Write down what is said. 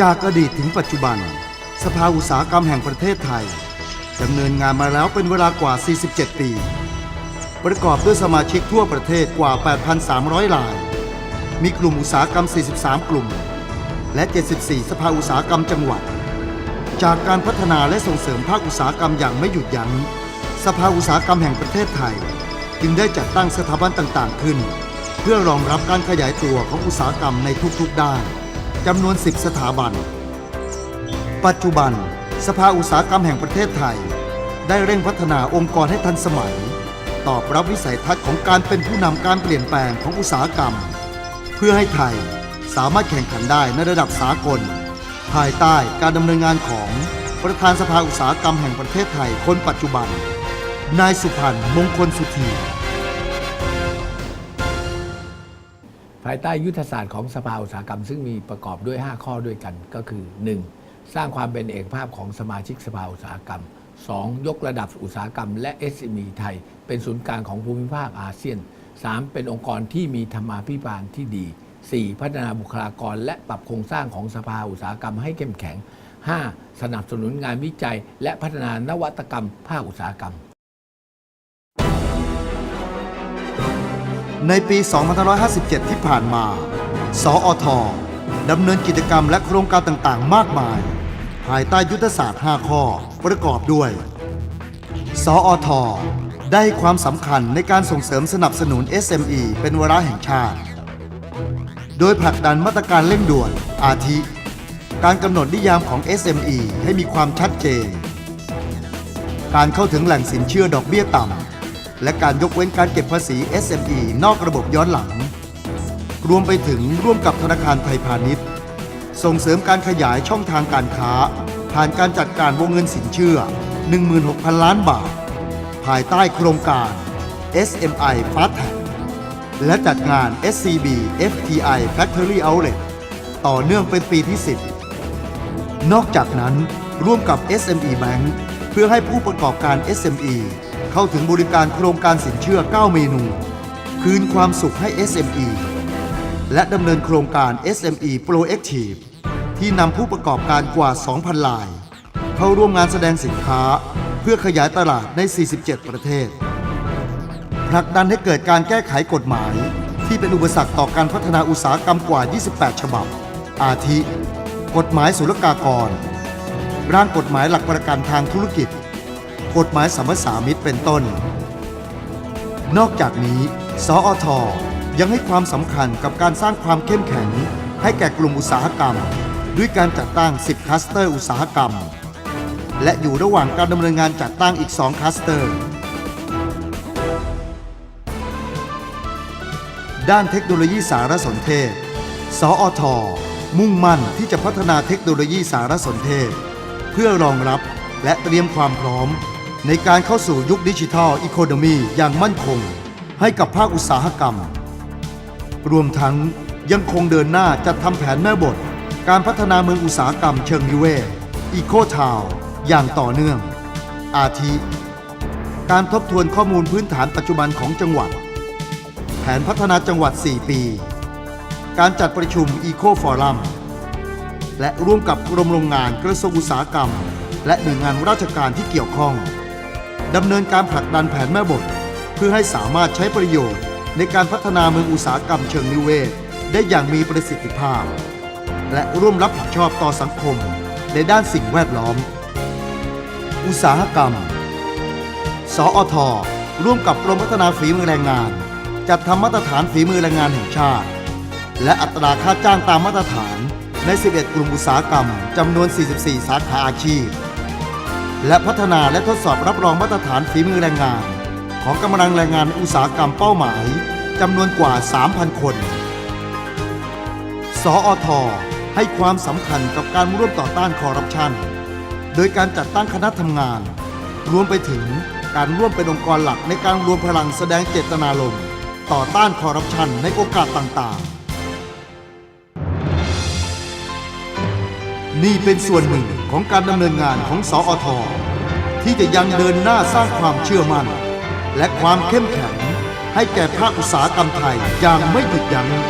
จากอดีตถึงปัจจุบัน สภาอุตสาหกรรมแห่งประเทศไทยดำเนินงานมาแล้วเป็นเวลากว่า 47 ปี ประกอบด้วยสมาชิกทั่วประเทศกว่า 8,300 ราย มีกลุ่มอุตสาหกรรม 43 กลุ่ม และ 74 สภาอุตสาหกรรมจังหวัด จากการพัฒนาและส่งเสริมภาคอุตสาหกรรมอย่างไม่หยุดยัง้ง สภาอุตสาหกรรมแห่งประเทศไทย จึงได้จัดตั้งสถาบันต่างๆ ขึ้น เพื่อรองรับการขยายตัวของอุตสาหกรรมในทุกๆด้าน จำนวน 10 สถาบัน ปัจจุบัน สภาอุตสาหกรรมแห่งประเทศไทย ได้เร่งพัฒนาองค์กรให้ทันสมัย ตอบรับวิสัยทัศน์ของการเป็นผู้นำการเปลี่ยนแปลงของอุตสาหกรรม เพื่อให้ไทยสามารถแข่งขันได้ในระดับสากล ภายใต้การดำเนินงานของประธานสภาอุตสาหกรรมแห่งประเทศไทยคนปัจจุบัน นายสุพันธ์มงคลสุธีายใต้ยุทธศาสตร์ของสภาอุตสาหกรรม ซึ่งมีประกอบด้วย 5 ข้อด้วยกันก็คือ 1. สร้างความเป็นเอกภาพของสมาชิกสภาอุตสาหกรรม 2. ยกระดับอุตสาหกรรมและ SME ไทย เป็นศูนย์กลางของภูมิภาคอาเซียน 3. เป็นองค์กรที่มีธรรมาภิบาลที่ดี 4. พัฒนาบุคลากรและปรับโครงสร้างของสภาอุตสาหกรรมให้เข้มแข็ง 5. สนับสนุนงานวิจัย และพัฒนานวัตกรรมภาคอุตสาหกรรม ในปี 2557 ที่ผ่านมา สออทดำเนินกิจกรรมและโครงการต่างๆ มากมาย ภายใต้ยุทธศาสตร์ 5 ข้อ ประกอบด้วย สออทได้ความสำคัญในการส่งเสริมสนับสนุน SME เป็นวาระแห่งชาติ โดยผลักดันมาตรการเร่งด่วน อาทิ การกำหนดนิยามของ SME ให้มีความชัดเจน การเข้าถึงแหล่งสินเชื่อดอกเบี้ยต่ำ และการยกเว้นการเก็บภาษี SME นอกระบบย้อนหลัง รวมไปถึงร่วมกับธนาคารไทยพาณิชย์ ส่งเสริมการขยายช่องทางการค้า ผ่านการจัดการวงเงินสินเชื่อ 16,000 ล้านบาท ภายใต้โครงการ SMI Fast Track และจัดงาน SCB FTI Factory Outlet ต่อเนื่องเป็นปีที่ 10 นอกจากนั้นร่วมกับ SME Bank เพื่อให้ผู้ประกอบการ SME เข้าถึงบริการโครงการสินเชื่อ 9 เมนู คืนความสุขให้ SME และดำเนินโครงการ SME Proactive ที่นำผู้ประกอบการกว่า 2,000ลาย เข้าร่วมงานแสดงสินค้า เพื่อขยายตลาดใน 47 ประเทศผลักดันให้เกิดการแก้ไขกฎหมาย ที่เป็นอุปสรรคต่อการพัฒนาอุตสาหกรรมกว่า 28 ฉบับ อาทิ กฎหมายศุลกากร ร่างกฎหมายหลักประกันทางธุรกิจ กฎหมายสมปสามิตรเป็นต้น นอกจากนี้ สอทยังให้ความสำคัญกับการสร้างความเข้มแข็ง ให้แก่กลุ่มอุตสาหกรรม ด้วยการจัดตั้ง 10คลัสเตอร์อุตสาหกรรม และอยู่ระหว่างการดำเนินงานจัดตั้งอีก 2คลัสเตอร์ ด้านเทคโนโลยีสารสนเทศ สอทมุ่งมั่นที่จะพัฒนาเทคโนโลยีสารสนเทศ เพื่อรองรับ และเตรียมความพร้อม ในการเข้าสู่ยุคดิจิทัลอีโคโนมีอย่างมั่นคง ให้กับภาคอุตสาหกรรม รวมทั้งยังคงเดินหน้าจัดทำแผนแม่บท การพัฒนาเมืองอุตสาหกรรมเชิงนิเวศอีโคทาวอย่างต่อเนื่อง อาทิ การทบทวนข้อมูลพื้นฐานปัจจุบันของจังหวัด แผนพัฒนาจังหวัด 4 ปี การจัดประชุมอีโคฟอรัมและร่วมกับกรมโรงงานกระทรวงอุตสาหกรรม และหน่วยงานราชการที่เกี่ยวข้องดำเนินการผลักดันแผนแม่บท เพื่อให้สามารถใช้ประโยชน์ ในการพัฒนาเมืองอุตสาหกรรมเชิงนิเวศ ได้อย่างมีประสิทธิภาพ และร่วมรับผิดชอบต่อสังคมในด้านสิ่งแวดล้อม อุตสาหกรรม สอทอร่วมกับกรมพัฒนาฝีมือแรงงาน จัดทำมาตรฐานฝีมือแรงงานแห่งชาติ และอัตราค่าจ้างตามมาตรฐานใน 11 กลุ่มอุตสาหกรรมจำนวน 44 สาขาอาชีพ และพัฒนาและทดสอบรับรองมาตรฐานฝีมือแรงงาน ของกำลังแรงงานอุตสาหกรรมเป้าหมายจำนวนกว่า 3,000 คน สอทให้ความสำคัญกับการร่วมต่อต้านคอร์รัปชัน โดยการจัดตั้งคณะทำงาน รวมไปถึงการร่วมเป็นองค์กรหลักในการรวมพลังแสดงเจตนารมณ์ต่อต้านคอร์รัปชันในโอกาสต่างๆ นี่เป็นส่วนหนึ่ง ของการดำเนินงานของสอทที่จะยังเดินหน้าสร้างความเชื่อมั่น และความเข้มแข็งให้แก่ภาคอุตสาหกรรมไทยอย่างไม่หยุดยัง้ง